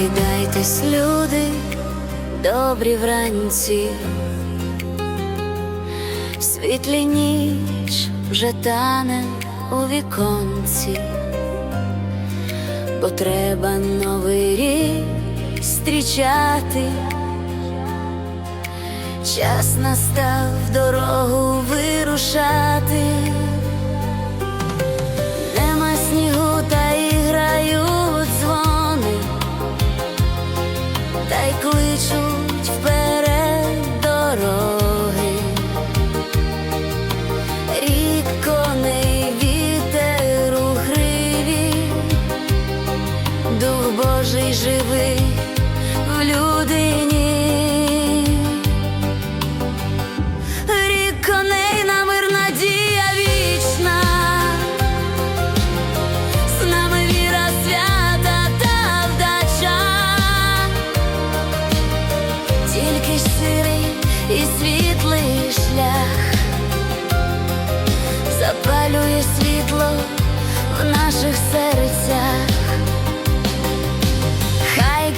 Прокидайтесь, люди, добрі вранці, світлі ніч вже тане у віконці, бо треба новий рік зустрічати. Час настав дорогу вирушати. Божий в людині.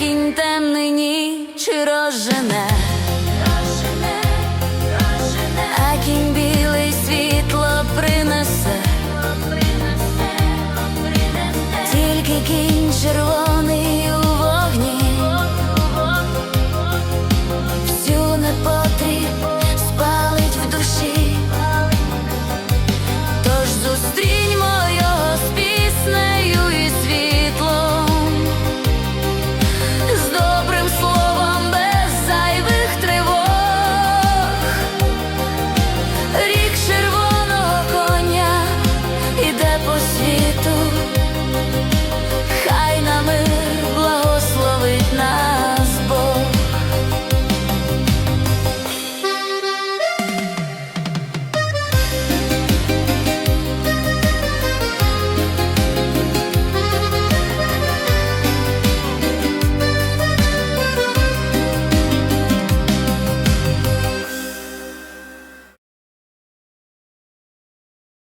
Кінь темний ніч розжене.